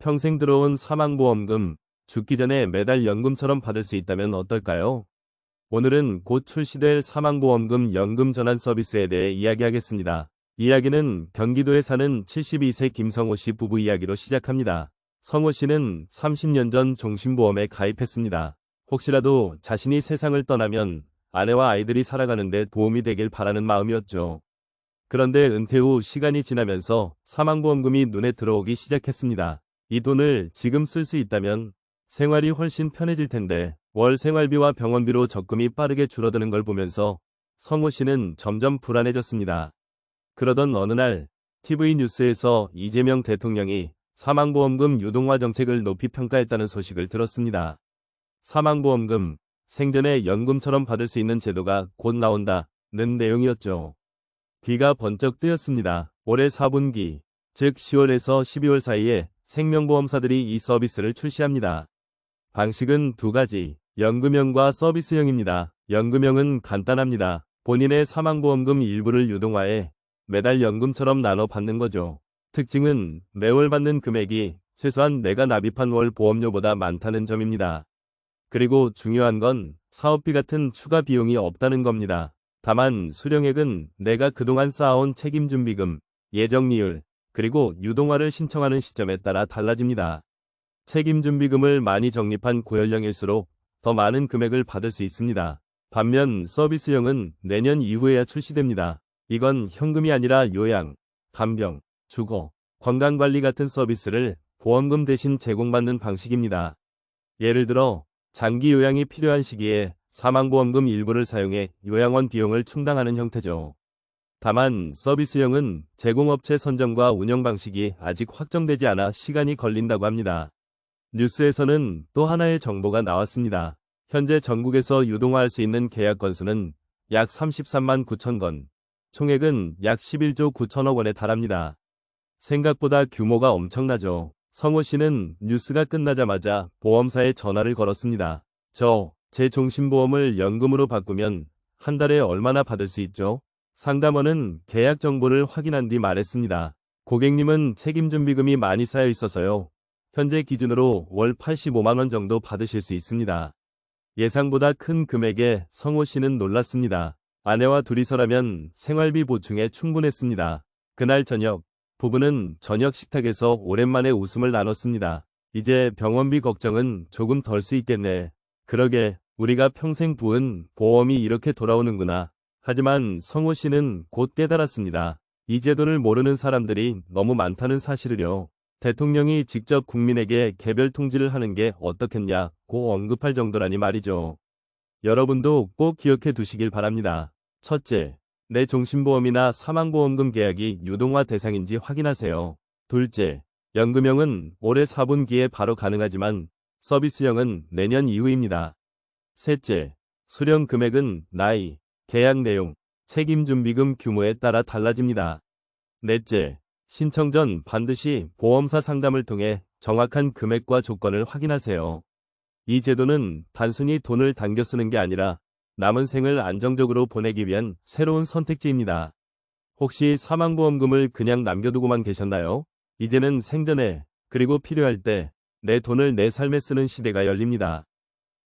평생 들어온 사망보험금, 죽기 전에 매달 연금처럼 받을 수 있다면 어떨까요? 오늘은 곧 출시될 사망보험금 연금 전환 서비스에 대해 이야기하겠습니다. 이야기는 경기도에 사는 72세 김성호 씨 부부 이야기로 시작합니다. 성호 씨는 30년 전 종신보험에 가입했습니다. 혹시라도 자신이 세상을 떠나면 아내와 아이들이 살아가는데 도움이 되길 바라는 마음이었죠. 그런데 은퇴 후 시간이 지나면서 사망보험금이 눈에 들어오기 시작했습니다. 이 돈을 지금 쓸 수 있다면 생활이 훨씬 편해질 텐데 월 생활비와 병원비로 적금이 빠르게 줄어드는 걸 보면서 성호 씨는 점점 불안해졌습니다. 그러던 어느 날 TV 뉴스에서 이재명 대통령이 사망보험금 유동화 정책을 높이 평가했다는 소식을 들었습니다. 사망보험금, 생전에 연금처럼 받을 수 있는 제도가 곧 나온다는 내용이었죠. 귀가 번쩍 뜨였습니다. 올해 4분기, 즉 10월에서 12월 사이에 생명보험사들이 이 서비스를 출시합니다. 방식은 두 가지, 연금형과 서비스형입니다. 연금형은 간단합니다. 본인의 사망보험금 일부를 유동화해 매달 연금처럼 나눠 받는 거죠. 특징은 매월 받는 금액이 최소한 내가 납입한 월 보험료보다 많다는 점입니다. 그리고 중요한 건 사업비 같은 추가 비용이 없다는 겁니다. 다만 수령액은 내가 그동안 쌓아온 책임준비금, 예정리율, 그리고 유동화를 신청하는 시점에 따라 달라집니다. 책임 준비금을 많이 적립한 고연령일수록 더 많은 금액을 받을 수 있습니다. 반면 서비스형은 내년 이후에야 출시됩니다. 이건 현금이 아니라 요양, 간병, 주거, 건강관리 같은 서비스를 보험금 대신 제공받는 방식입니다. 예를 들어 장기 요양이 필요한 시기에 사망보험금 일부를 사용해 요양원 비용을 충당하는 형태죠. 다만 서비스형은 제공업체 선정과 운영 방식이 아직 확정되지 않아 시간이 걸린다고 합니다. 뉴스에서는 또 하나의 정보가 나왔습니다. 현재 전국에서 유동화할 수 있는 계약 건수는 약 33만 9천 건, 총액은 약 11조 9천억 원에 달합니다. 생각보다 규모가 엄청나죠. 성호 씨는 뉴스가 끝나자마자 보험사에 전화를 걸었습니다. 저, 제 종신보험을 연금으로 바꾸면 한 달에 얼마나 받을 수 있죠? 상담원은 계약 정보를 확인한 뒤 말했습니다. 고객님은 책임 준비금이 많이 쌓여 있어서요. 현재 기준으로 월 85만원 정도 받으실 수 있습니다. 예상보다 큰 금액에 성호 씨는 놀랐습니다. 아내와 둘이서라면 생활비 보충에 충분했습니다. 그날 저녁, 부부는 저녁 식탁에서 오랜만에 웃음을 나눴습니다. 이제 병원비 걱정은 조금 덜 수 있겠네. 그러게, 우리가 평생 부은 보험이 이렇게 돌아오는구나. 하지만 성호 씨는 곧 깨달았습니다. 이 제도를 모르는 사람들이 너무 많다는 사실을요. 대통령이 직접 국민에게 개별 통지를 하는 게 어떻겠냐고 언급할 정도라니 말이죠. 여러분도 꼭 기억해 두시길 바랍니다. 첫째, 내 종신보험이나 사망보험금 계약이 유동화 대상인지 확인하세요. 둘째, 연금형은 올해 4분기에 바로 가능하지만 서비스형은 내년 이후입니다. 셋째, 수령 금액은 나이, 계약 내용, 책임 준비금 규모에 따라 달라집니다. 넷째, 신청 전 반드시 보험사 상담을 통해 정확한 금액과 조건을 확인하세요. 이 제도는 단순히 돈을 당겨 쓰는 게 아니라 남은 생을 안정적으로 보내기 위한 새로운 선택지입니다. 혹시 사망보험금을 그냥 남겨두고만 계셨나요? 이제는 생전에 그리고 필요할 때 내 돈을 내 삶에 쓰는 시대가 열립니다.